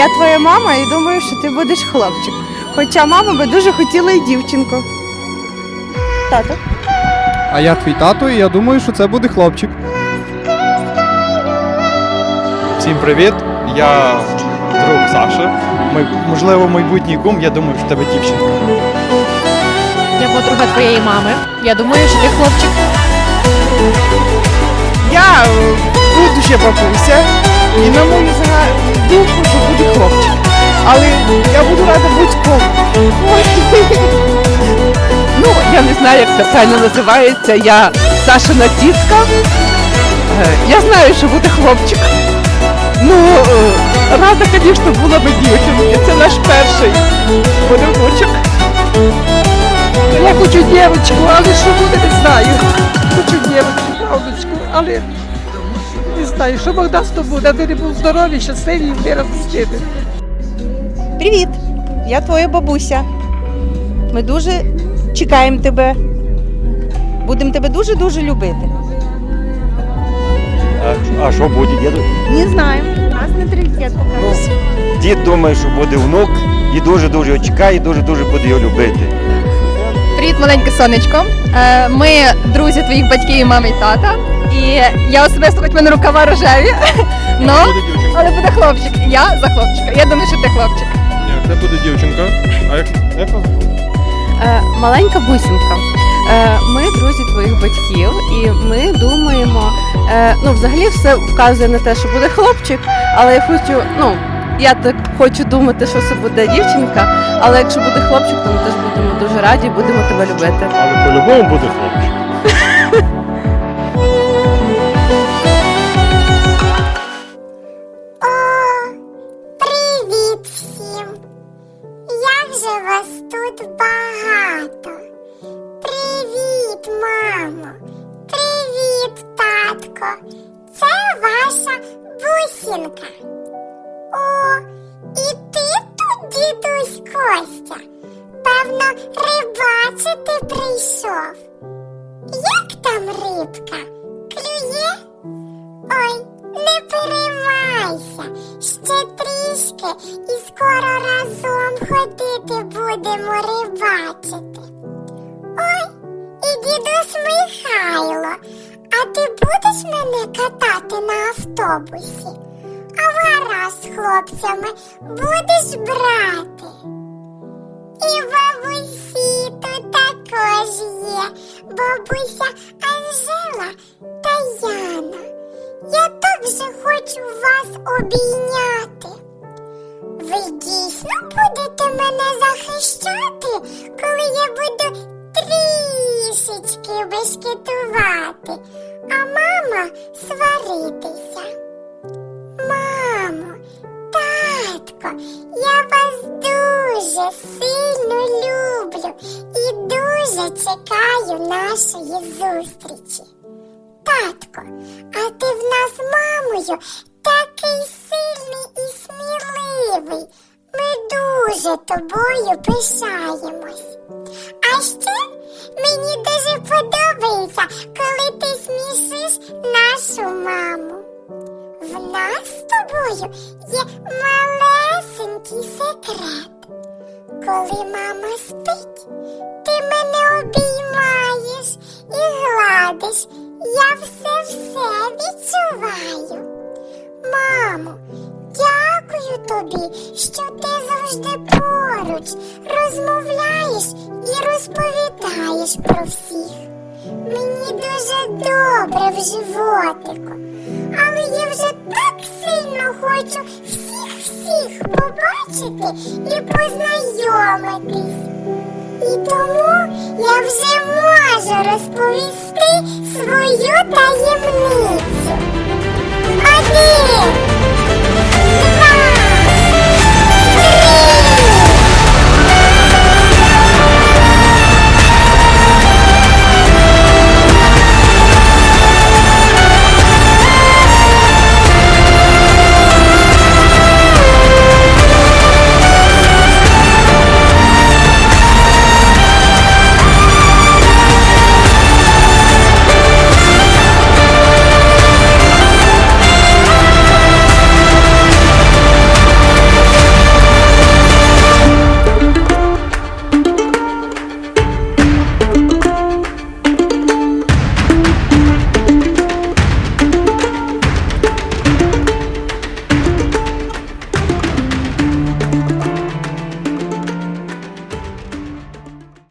Я твоя мама і думаю, що ти будеш хлопчик. Хоча мама би дуже хотіла і дівчинку. Тато. А я твій тато, і я думаю, що це буде хлопчик. Всім привіт! Я друг Саша. Ми, можливо, майбутній кум, я думаю, що в тебе дівчинка. Я подруга твоєї мами. Я думаю, що ти хлопчик. Я е, буду ще бабуся, і на мою Але я буду рада будь-кому. Ну, я не знаю, як це правильно називається. Я Сашина тітка. Е, Я знаю, що буде хлопчик. Ну, е, рада, звісно, була би дівчинки. Це наш перший внучок. Я хочу дівчинку, але що буде, не знаю. Хочу дівчинку, правдочку, але не знаю, що Бог дасть то буде, аби був здоровий, щасливий і вираз з тебе. Привіт! Я твоя бабуся. Ми дуже чекаємо тебе. Будемо тебе дуже-дуже любити. А, а що буде, діду? Не знаю. Нас на трилькет покажуть. Дід думає, що буде внук, і дуже-дуже його чекає, і дуже-дуже буде його любити. Привіт, маленьке сонечко. Е, Ми друзі твоїх батьків і мами і тата. І я особисто хоч в мене рукава рожеві. Ну, Буде але буде хлопчик. Я за хлопчика. Я думаю, що ти хлопчик. Це буде дівчинка. А як, як вас? Е, маленька бусинка. Е, Ми друзі твоїх батьків, і ми думаємо, е, ну, взагалі все вказує на те, що буде хлопчик, але я хочу, ну, я так хочу думати, що це буде дівчинка, але якщо буде хлопчик, то ми теж будемо дуже раді і будемо тебе любити. Але по-любому буде хлопчик. Мамо! Привіт, татко! Це ваша бусінка. О, і ти тут, дідусь Костя. Певно, рибачити прийшов. Як там рибка? Клює? Ой, не переймайся, ще трішки і скоро разом ходити будемо рибачити. Ой, і дідусь Михайло, а ти будеш мене катати на автобусі? А гаразд з хлопцями будеш брати. І бабусі тут також є, бабуся Анжела та Яна. Я так же хочу вас обійняти. Ви дійсно будете мене захищати, татко, я вас дуже сильно люблю і дуже чекаю нашої зустрічі. Татко, а ти в нас мамою такий сильний і сміливий. Ми дуже тобою пишаємось. А ще мені дуже подобається, коли ти смішиш нашу маму. В нас з тобою є секрет. Коли мама спить, ти мене обіймаєш і гладиш. Я все-все відчуваю. Мамо, дякую тобі, що ти завжди поруч розмовляєш і розповідаєш про всіх. Мені дуже добре в животику, але я вже так сильно хочу побачити і познайомитись. І тому я вже можу розповісти свою таємницю. Один,